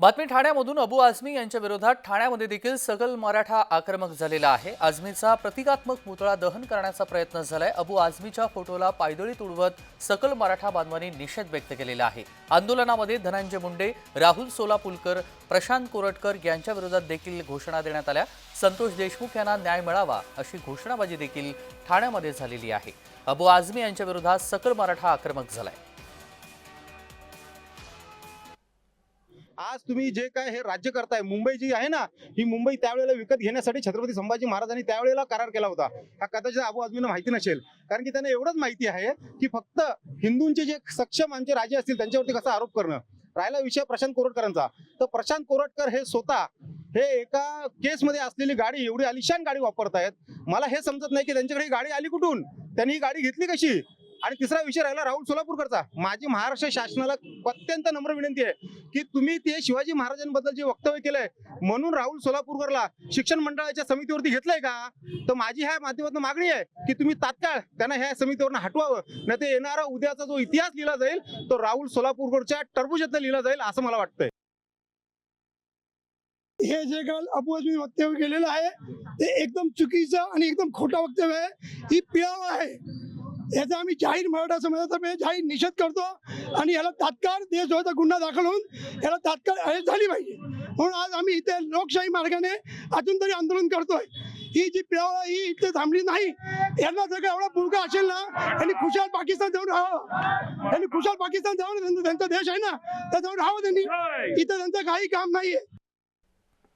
बातमी ठाण्यामधून अबू आझमी यांच्या विरोधात ठाण्यामध्ये देखील सकल मराठा आक्रमक झालेला आहे. आझमीचा प्रतिकात्मक पुतळा दहन करण्याचा प्रयत्न झालाय. अबू आझमीच्या फोटोला पायदळी तुडवत सकल मराठा बांधवांनी निषेध व्यक्त केलेला आहे. आंदोलनामध्ये धनंजय मुंडे राहुल सोलापुलकर प्रशांत कोरटकर यांच्या विरोधात देखील घोषणा देण्यात आल्या. संतोष देशमुख यांना न्याय मिळावा अशी घोषणाबाजी देखील ठाण्यामध्ये झालेली आहे. अबू आझमी यांच्या विरोधात सकल मराठा आक्रमक झालाय. आज तुम्ही जे काय हे राज्य करताय मुंबई जी आहे ना ही मुंबई त्यावेळेला विकत घेण्यासाठी छत्रपती संभाजी महाराजांनी त्यावेळेला करार केला होता. हा कदाचित आबू आझमींना माहिती नसेल. कारण की त्यांना एवढंच माहिती आहे की फक्त हिंदूंचे जे सक्षम आमचे राजे असतील त्यांच्यावरती कसा आरोप करणं. राहिला विषय प्रशांत कोरटकरांचा. तर प्रशांत कोरटकर हे स्वतः हे एका केसमध्ये असलेली गाडी एवढी आलिशान गाडी वापरतायत. मला हे समजत नाही की त्यांच्याकडे गाडी आली कुठून? त्यांनी ही गाडी घेतली कशी? आणि तिसरा विषय राहिला राहुल सोलापूरकरचा. माझी महाराष्ट्र शासनाला अत्यंत नम्र विनंती आहे की तुम्ही ते शिवाजी महाराजांबद्दल जे वक्तव्य केलंय म्हणून राहुल सोलापूरकरला शिक्षण मंडळाच्या समितीवरती घेतलंय का? तर माझी ह्या माध्यमातून मागणी आहे की तुम्ही तात्काळ त्यांना ह्या समितीवरून हटवावं नाही ते येणारा उद्याचा जो इतिहास लिहिला जाईल तो राहुल सोलापूरकरच्या टरबुजातनं लिहिला जाईल असं मला वाटतंय. हे जे काल अबू वक्तव्य केलेलं आहे ते एकदम चुकीचं आणि एकदम खोटं वक्तव्य आहे. ही पिळावं आहे. याचा आम्ही जाहीर मराठा समाजातर्फे जाहीर निषेध करतो आणि याला तात्काळ देशद्रोहाचा गुन्हा दाखल होऊन याला तात्काळ अरेस्ट झाली पाहिजे. म्हणून आज आम्ही इथे लोकशाही मार्गाने अजून तरी आंदोलन करतोय. ही जी पिळाव आहे ही इथे थांबली नाही यांना जर का एवढा पुरका असेल ना त्यांनी खुशाल पाकिस्तान जाऊन राहावं. त्यांनी खुशाल पाकिस्तान जाऊन त्यांचा देश आहे ना तर जाऊन राहावं त्यांनी. इथं त्यांचं काही काम नाहीये.